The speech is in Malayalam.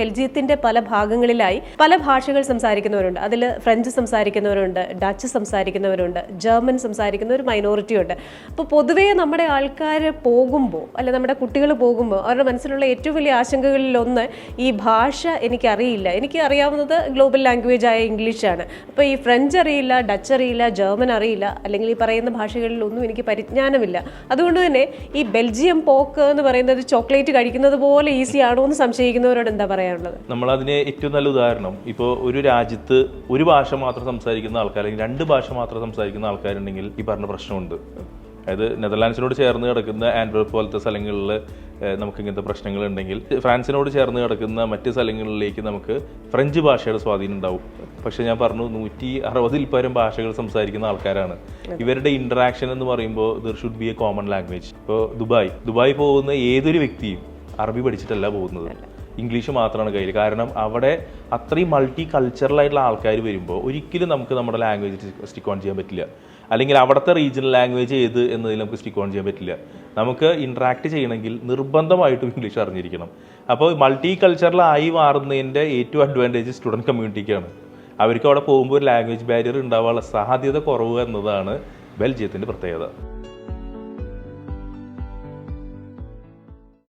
ബെൽജിയത്തിന്റെ പല ഭാഗങ്ങളിലായി പല ഭാഷകൾ സംസാരിക്കുന്നവരുണ്ട്. അതിൽ ഫ്രഞ്ച് സംസാരിക്കുന്നവരുണ്ട് ഡച്ച് സംസാരിക്കുന്നവരുണ്ട് ജർമ്മൻ സംസാരിക്കുന്ന ഒരു മൈനോറിറ്റി ഉണ്ട്. അപ്പോൾ പൊതുവേ നമ്മുടെ ആൾക്കാർ പോകുമ്പോൾ അല്ലെ നമ്മുടെ കുട്ടികൾ പോകുമ്പോൾ അവരുടെ മനസ്സിലുള്ള ഏറ്റവും വലിയ ആശങ്കകളിലൊന്ന് ഈ ഭാഷ എനിക്കറിയില്ല. എനിക്ക് അറിയാവുന്നത് ഗ്ലോബൽ ലാംഗ്വേജ് ആയ ഇംഗ്ലീഷാണ് അപ്പോൾ ഈ ഫ്രഞ്ച് അറിയില്ല ഡച്ച് അറിയില്ല ജർമ്മൻ അറിയില്ല അല്ലെങ്കിൽ ഈ പറയുന്ന ഭാഷകളിലൊന്നും എനിക്ക് പരിജ്ഞാനമില്ല. അതുകൊണ്ട് തന്നെ ഈ ബെൽജിയം പോക്ക് എന്ന് പറയുന്നത് ചോക്ലേറ്റ് കഴിക്കുന്നത് പോലെ ഈസി ആണോ എന്ന് സംശയിക്കുന്നവരോട് എന്താ പറയാനുള്ളത്. നമ്മളതിന് ഏറ്റവും നല്ല ഉദാഹരണം ഇപ്പോൾ ഒരു രാജ്യത്ത് ഒരു ഭാഷ മാത്രം സംസാരിക്കുന്ന ആൾക്കാർ അല്ലെങ്കിൽ രണ്ട് ഭാഷ മാത്രം സംസാരിക്കുന്ന ആൾക്കാരുണ്ടെങ്കിൽ ഈ പറഞ്ഞ പ്രശ്നമുണ്ട്. അതായത് നെതർലാൻഡ്സിനോട് ചേർന്ന് കിടക്കുന്ന ആൻഡ്രോപ്പ് പോലത്തെ സ്ഥലങ്ങളിൽ നമുക്ക് ഇങ്ങനത്തെ പ്രശ്നങ്ങൾ ഉണ്ടെങ്കിൽ ഫ്രാൻസിനോട് ചേർന്ന് കിടക്കുന്ന മറ്റ് സ്ഥലങ്ങളിലേക്ക് നമുക്ക് ഫ്രഞ്ച് ഭാഷയുടെ സ്വാധീനം ഉണ്ടാവും. പക്ഷെ ഞാൻ പറഞ്ഞു നൂറ്റി അറുപതിൽ പരം ഭാഷകൾ സംസാരിക്കുന്ന ആൾക്കാരാണ്. ഇവരുടെ ഇൻട്രാക്ഷൻ എന്ന് പറയുമ്പോൾ there should be a common language ഇപ്പോൾ ദുബായ് ദുബായ് പോകുന്ന ഏതൊരു വ്യക്തിയും അറബി പഠിച്ചിട്ടല്ല പോകുന്നത്. ഇംഗ്ലീഷ് മാത്രമാണ് കയ്യിൽ കാരണം അവിടെ അത്രയും മൾട്ടി കൾച്ചറൽ ആയിട്ടുള്ള ആൾക്കാർ വരുമ്പോൾ ഒരിക്കലും നമുക്ക് നമ്മുടെ ലാംഗ്വേജ് സ്റ്റിക്ക് ഓൺ ചെയ്യാൻ പറ്റില്ല. അല്ലെങ്കിൽ അവിടുത്തെ റീജിയണൽ ലാംഗ്വേജ് ഏത് എന്നതിൽ നമുക്ക് സ്റ്റിക്ക് ഓൺ ചെയ്യാൻ പറ്റില്ല. നമുക്ക് ഇൻട്രാക്ട് ചെയ്യണമെങ്കിൽ നിർബന്ധമായിട്ടും ഇംഗ്ലീഷ് അറിഞ്ഞിരിക്കണം. അപ്പോൾ മൾട്ടി കൾച്ചറൽ ആയി മാറുന്നതിന്റെ ഏറ്റവും അഡ്വാന്റേജ് സ്റ്റുഡന്റ് കമ്മ്യൂണിറ്റിക്കാണ് അവർക്ക് അവിടെ പോകുമ്പോൾ ഒരു ലാംഗ്വേജ് ബാരിയർ ഉണ്ടാവാനുള്ള സാധ്യത കുറവ് എന്നതാണ് ബെൽജിയത്തിന്റെ പ്രത്യേകത.